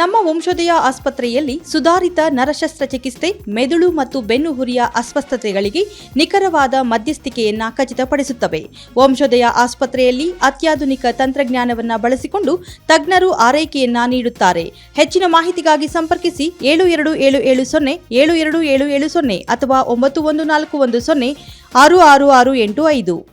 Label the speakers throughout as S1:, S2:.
S1: ನಮ್ಮ ವಂಶೋದಯ ಆಸ್ಪತ್ರೆಯಲ್ಲಿ ಸುಧಾರಿತ ನರಶಸ್ತ್ರ ಚಿಕಿತ್ಸೆ ಮೆದುಳು ಮತ್ತು ಬೆನ್ನುಹುರಿಯ ಅಸ್ವಸ್ಥತೆಗಳಿಗೆ ನಿಖರವಾದ ಮಧ್ಯಸ್ಥಿಕೆಯನ್ನು ಖಚಿತಪಡಿಸುತ್ತವೆ. ವಂಶೋದಯ ಆಸ್ಪತ್ರೆಯಲ್ಲಿ ಅತ್ಯಾಧುನಿಕ ತಂತ್ರಜ್ಞಾನವನ್ನು ಬಳಸಿಕೊಂಡು ತಜ್ಞರು ಆರೈಕೆಯನ್ನ ನೀಡುತ್ತಾರೆ. ಹೆಚ್ಚಿನ ಮಾಹಿತಿಗಾಗಿ ಸಂಪರ್ಕಿಸಿ ಏಳು ಎರಡು ಏಳು ಏಳು ಸೊನ್ನೆ, ಏಳು ಎರಡು ಏಳು ಏಳು ಸೊನ್ನೆ ಅಥವಾ ಒಂಬತ್ತು ಒಂದು ನಾಲ್ಕು ಒಂದು ಸೊನ್ನೆ, ಆರು ಆರು ಆರು ಎಂಟು ಐದು.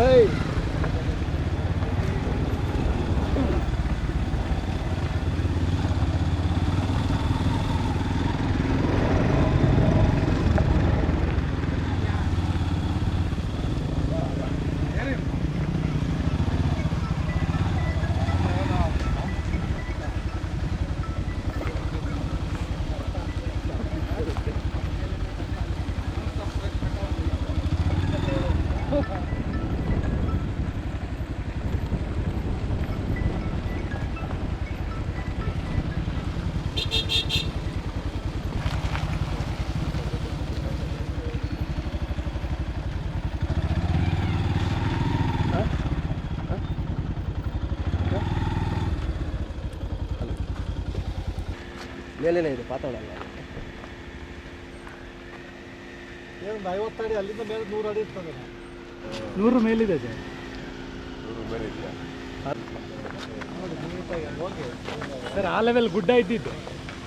S1: way.
S2: ಮೇಲೇನೆ ಇದೆ ಪಾತಾಳ.
S3: ಒಂದು ಐವತ್ತು ಅಡಿ ಅಲ್ಲಿಂದ ಮೇಲೆ ನೂರು ಅಡಿ ಇರ್ತದೆ.
S4: ನೂರು ಮೇಲಿದೆ ಸರ್.
S3: ನೂರು ಮೇಲೆ ಹೋಗಿ
S4: ಸರ್ ಆ ಲೆವೆಲ್ ಗುಡ್ಡ ಇದ್ದಿದ್ದು.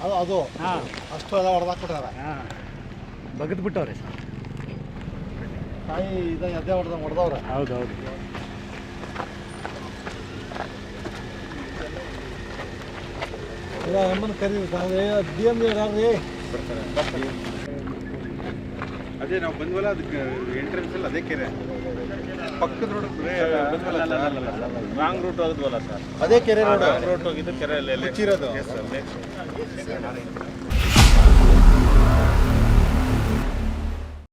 S3: ಅದು ಅದು.
S4: ಹಾಂ.
S3: ಅಷ್ಟು ಎಲ್ಲ ಹೊಡೆದಾಕ್ಬಿಟ್ಟಾರ
S4: ಹಾಂ. ಬಗದ್ ಬಿಟ್ಟವ್ರೆ ಸರ್.
S3: ತಾಯಿ ಇದ ಎದೆ ಹೊಡೆದ ಹೊಡೆದವ್ರೆ.
S4: ಹೌದು ಹೌದು
S3: ಇಲ್ಲ ಅಮ್ಮನ ಕರಿ ಡಿ ಎಂ ಯಾರ್ರಿ
S5: ಅದೇ ನಾವು ಬಂದ್ವಲ್ಲ ಅದಕ್ಕೆ ಎಂಟ್ರೆನ್ಸ್ ಅಲ್ಲಿ ಅದೇ ಕೆರೆ. ಪಕ್ಕದ ರೋಡ್
S6: ರಾಂಗ್ ರೂಟ್ ಹೋಗಿದ್ವಲ್ಲ ಸರ್
S3: ಅದೇ ಕೆರೆ
S6: ರೋಡ್ ರೂಟ್ ಹೋಗಿದ್ದು ಕೆರೆಯಲ್ಲಿ.
S3: ಮುಚ್ಚಿರೋದು.